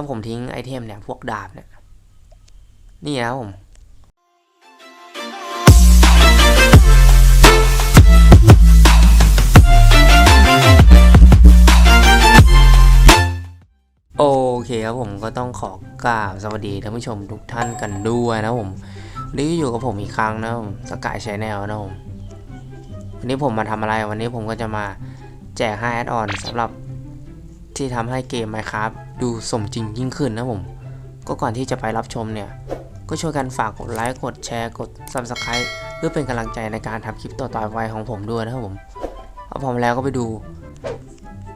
ถ้าผมทิ้งไอเทมเนี่ย พวกดาบเนี่ย นี่นะผมโอเคครับผมก็ต้องขอกราบสวัสดีท่านผู้ชมทุกท่านกันด้วยนะผมวันนี้อยู่กับผมอีกครั้งนะผมสกายชแนลนะผมวันนี้ผมมาทำอะไรวันนี้ผมก็จะมาแจก5แอดออนสำหรับที่ทำให้เกม Minecraft ดูสมจริงยิ่งขึ้นนะผม ก็ก่อนที่จะไปรับชมเนี่ย ก็ช่วยกันฝากกดไลค์กดแชร์กด Subscribe เพื่อเป็นกำลังใจในการทำคลิปต่อๆไปของผมด้วยนะครับผมเอาพร้อมแล้วก็ไปดู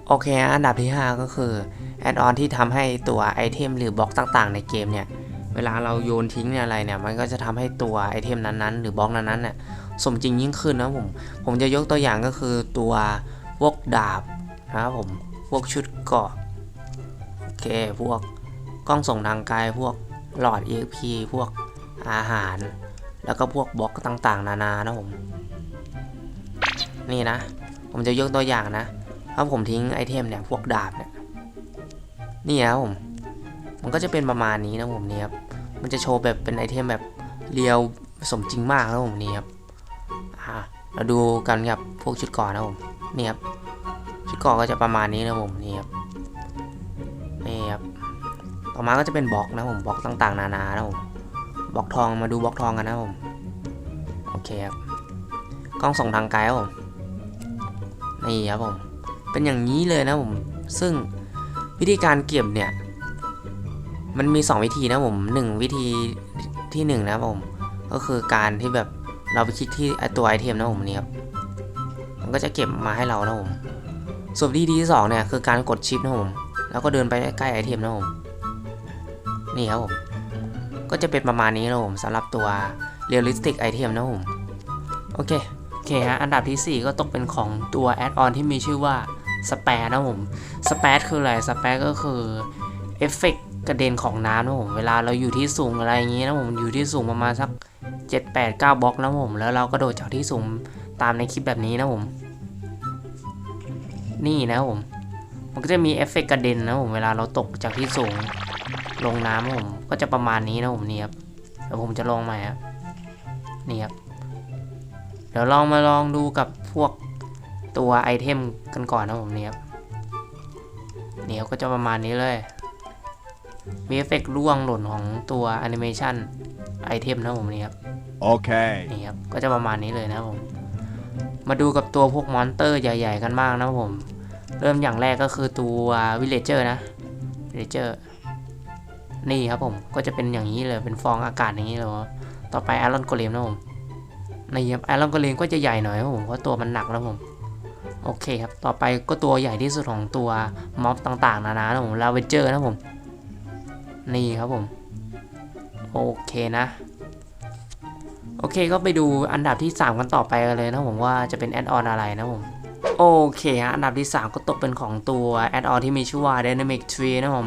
โอเค อันดับที่ 5 ก็คือแอดออนที่ทำให้ตัวไอเทมหรือบล็อกต่างๆ ในเกมเนี่ย เวลาเราโยนทิ้งเนี่ยอะไรเนี่ย มันก็จะทำให้ตัวไอเทมนั้นๆ หรือบล็อกนั้นๆเนี่ยสมจริงยิ่งขึ้นนะผม ผมจะยกตัวอย่างก็คือตัวพวกดาบนะครับผม พวกชุดเกาะ โอเคพวกกล้องส่งทางไกลพวกหลอด EXP พวกอาหาร แล้วก็พวกบล็อกต่างๆ นานานะผม นี่นะ ผมจะยกตัวอย่างนะถ้าผมทิ้งไอเทมเนี่ยพวกดาบเนี่ยนี่ครับผม มันก็จะเป็นประมาณนี้นะผมนี่ครับมันจะโชว์แบบเป็นไอเทมแบบเรียวสมจริงมากนะผมนี่ครับอ่าเราดูกันกับพวกชุดเก่อนนะผมนี่ครับชุดเก่อก็จะประมาณนี้นะผมนี่ครับ ต่อมาก็จะเป็นบล็อกนะผมบล็อกต่างๆ นานานะผมบล็อกทองมาดูบล็อกทองกันนะผมโอเคครับกล้องส่องทางไกลครับผมนี่ครับผมเป็นอย่างนี้เลยนะผมซึ่งวิธีการเก็บเนี่ย มันมี 2 วิธีนะผม1วิธีที่1นะผมก็คือการที่แบบเราไปคลิกที่ไอตัวไอเทมนะผมนี่ครับมันก็จะเก็บมาให้เรานะผมส่วนวิธีที่2เนี่ยคือการกดชิปนะผมแล้วก็เดินไปใกล้ไอเทมนะผม นี่ครับผม ก็จะเป็นประมาณนี้นะผมสำหรับตัว realistic item นะผม โอเค โอเคฮะ อันดับทีสี่ 4 ก็ตกเป็นของตัวแอดออนที่มีชื่อว่าสเปรนะผมสเปรคืออะไรสเปรก็คือเอฟเฟกต์กระเด็นของน้ำนะผม เวลาเราอยู่ที่สูงอะไรอย่างงี้นะผม อยู่ที่สูงประมาณสัก 7 8 9บล็อกนะผม แล้วเราก็โดดจากที่สูงตามในคลิปแบบนี้นะผม นี่นะผม มันก็จะมีเอฟเฟกต์กระเด็นนะผม เวลาเราตกจากที่สูง ลงน้ำนะผมก็จะประมาณนี้นะผมนี่ครับเดี๋ยวผมจะลองใหม่ครับนี่ครับเดี๋ยวลองมาลองดูกับพวกตัวไอเทมกันก่อนนะผมเนี่ยครับเนี่ยก็จะประมาณนี้เลยมีเอฟเฟกต์ร่วงหล่นของตัวแอนิเมชันไอเทมนะผมเนี่ยครับ Okay. นี่ครับก็จะประมาณนี้เลยนะผมมาดูกับตัวพวกมอนเตอร์ใหญ่ ๆ กันบ้างนะผม เริ่มอย่างแรกก็คือตัววิลเลเจอร์นะวิลเลเจอร์ นี่ครับผมก็จะเป็นอย่างนี้เลยเป็นฟองอากาศอย่างนี้เลยต่อไปอารอนโกเลมนะผมในไอรอนโกเลมก็จะใหญ่หน่อยครับผมเพราะตัวมันหนักนะผมโอเคครับ ต่อไปก็ตัวใหญ่ที่สุดของตัวม็อบต่างๆ นานานะผมลาเวนเจอร์นะผม นี่ครับผม โอเคนะ โอเคก็ไปดูอันดับที่ 3 กันต่อไปกันเลยนะผมว่าจะเป็นแอดออนอะไรนะผม โอเคฮะอันดับที่ 3 ก็ตกเป็นของตัวแอดออนที่มีชื่อว่า Dynamic Tree นะผม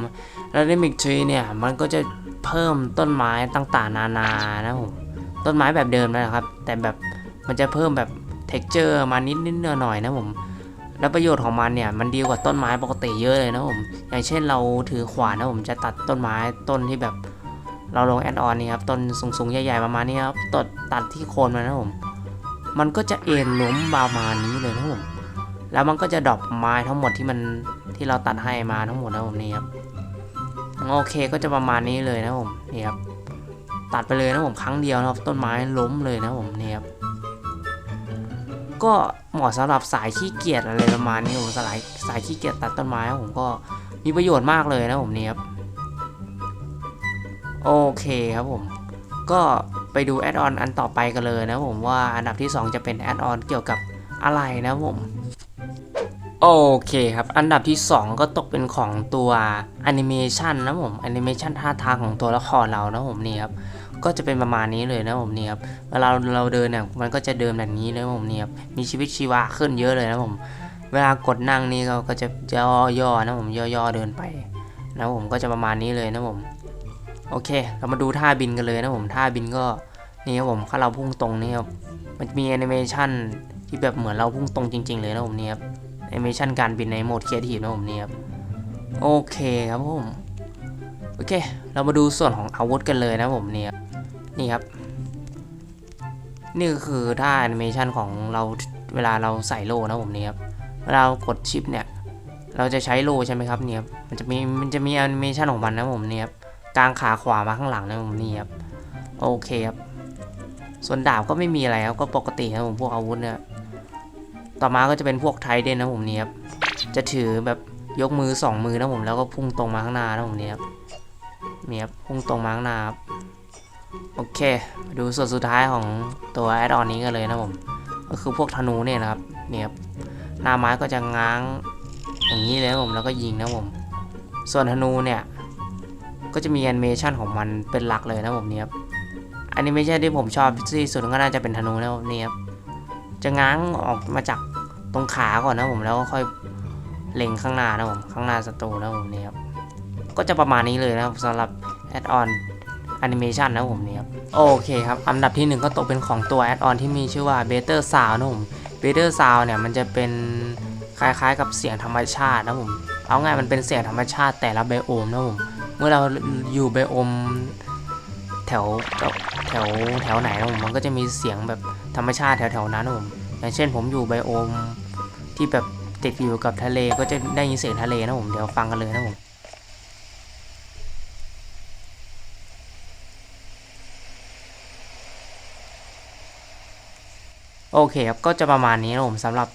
Dynamic Tree เนี่ย มันก็จะเพิ่มต้นไม้ต่างๆ นานานะผม ต้นไม้แบบเดิมนะครับ แต่แบบมันจะเพิ่มแบบ texture มานิดนิดหน่อยหน่อยๆนะผม แล้วประโยชน์ของมันเนี่ย มันดีกว่าต้นไม้ปกติเยอะเลยนะผม อย่างเช่นเราถือขวานนะผมจะตัดต้นไม้ต้นที่แบบ เราลงแอดออนนี่ครับต้นสูงๆใหญ่ๆประมาณนี้ครับตัดตัดที่โคนมันนะผมมันก็จะเอ็นล้มประมาณนี้เลยนะผม แล้วมันก็จะดรอปไม้ทั้งหมดที่มันที่เราตัดให้มาทั้งหมดนะผมนี่ครับโอเคก็จะประมาณนี้เลยนะผมนี่ครับตัดไปเลยนะผมครั้งเดียวนะครับต้นไม้ล้มเลยนะผมนี่ครับก็เหมาะสำหรับสายขี้เกียจอะไรประมาณนี้ผมสายสายขี้เกียจตัดต้นไม้ผมก็มีประโยชน์มากเลยนะผมนี่ครับโอเคครับผมก็ไปดูแอดออนอันต่อไปกันเลยนะผมว่าอันดับที่ 2 จะเป็นแอดออนเกี่ยวกับอะไรนะผม โอเคครับ อันดับที่ 2 ก็ตกเป็นของตัวแอนิเมชันนะผมแอนิเมชันท่าทางของตัวละครเรานะผมนี่ครับก็จะเป็นประมาณนี้เลยนะผมนี่ครับเวลาเราเดินเนี่ยมันก็จะเดินแบบนี้เลยนะผมนี่ครับมีชีวิตชีวาขึ้นเยอะเลยนะผม เวลากดนั่งนี่เราก็จะย่อๆนะผมย่อๆเดินไปนะผมก็จะประมาณนี้เลยนะผมโอเค เรามาดูท่าบินกันเลยนะผมท่าบินก็นี่ครับผมถ้าเราพุ่งตรงนี่ครับมันมีแอนิเมชันที่แบบเหมือนเราพุ่งตรงจริง ๆ เลยนะผมนี่ครับ แอนิเมชันการบินในโหมดครีเอทีฟนะผมนี่ครับ โอเคครับผม โอเค เรามาดูส่วนของอาวุธกันเลยนะผมเนี่ยนี่ครับ นี่ก็คือท่าแอนิเมชันของเราเวลาเราใส่โล่นะผมเนี่ยครับเวลาเรากดชิปเนี่ย เราจะใช้โล่ใช่ไหมครับเนี่ยมันจะมีมันจะมีแอนิเมชันของมันนะผมเนี่ยครับกลางขาขวามาข้างหลังนะผมนี่ครับโอเคครับส่วนดาบก็ไม่มีอะไรครับก็ปกตินะผมพวกอาวุธเนี่ย ต่อมาก็จะเป็นพวกไทเดนนะผมเนี่ยครับ จะถือแบบยกมือสองมือนะผมแล้วก็พุ่งตรงมาข้างหน้านะผมเนี่ยครับเนี่ยครับพุ่งตรงมาข้างหน้าครับโอเคมาดูส่วนสุดท้ายของตัวแอดออนนี้กันเลยนะผม ก็คือพวกธนูเนี่ยนะครับเนี่ยครับหน้าไม้ก็จะง้างอย่างนี้เลยนะผมแล้วก็ยิงนะผม ส่วนธนูเนี่ยก็จะมีแอนิเมชันของมันเป็นหลักเลยนะผมเนี่ยครับแอนิเมชันที่ผมชอบที่สุดก็น่าจะเป็นธนูนะผมเนี่ยครับ จะง้างออกมาจากตรงขาก่อนนะผมแล้วก็ค่อยเล็งข้างหน้านะผมข้างหน้าศัตรูนะผมเนี่ยครับก็จะประมาณนี้เลยนะครับสำหรับแอดออนแอนิเมชันนะผมเนี่ยครับโอเคครับอันดับที่หนึ่งก็ตกเป็นของตัวแอดออนที่มีชื่อว่า Better Sound นะผม Better Sound เนี่ยมันจะเป็นคล้ายๆ กับเสียงธรรมชาตินะผมเอาง่ายมันเป็นเสียงธรรมชาติแต่ละไบโอมนะผมเมื่อเราอยู่ไบโอมแถวแถวแถวไหนนะผมมันก็จะมีเสียงแบบ ธรรมชาติแถวๆนั้นนะผมอย่างเช่นผมอยู่ไบโอมที่แบบติดอยู่กับทะเลก็จะได้ยินเสียงทะเลนะผมเดี๋ยวฟังกันเลยนะผมโอเคครับก็จะประมาณนี้นะผมสำหรับ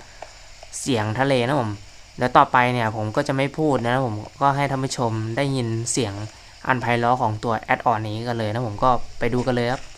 เสียงทะเลนะผมแล้วต่อไปเนี่ยผมก็จะไม่พูดนะผมก็ให้ท่านผู้ชมได้ยินเสียงอันไพเราะของตัวแอดออนนี้กันเลยนะผมก็ไปดูกันเลยครับ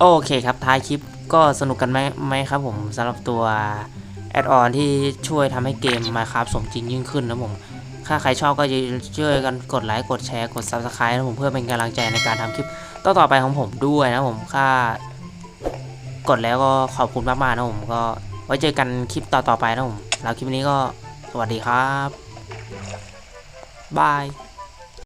โอเคครับท้ายคลิปก็สนุกกันไหมไหมครับผมสำหรับตัวแอดออนที่ช่วยทำให้เกม Minecraft สมจริงยิ่งขึ้นนะผมถ้าใครชอบก็ช่วยกันกดไลค์กดแชร์กด Subscribe นะผมเพื่อเป็นกำลังใจในการทำคลิปต่อต่อๆไปของผมด้วยนะผมค่ากดแล้วก็ขอบคุณมากๆนะผมก็ไว้เจอกันคลิปต่อๆไปนะผมแล้วคลิปนี้ก็สวัสดีครับบาย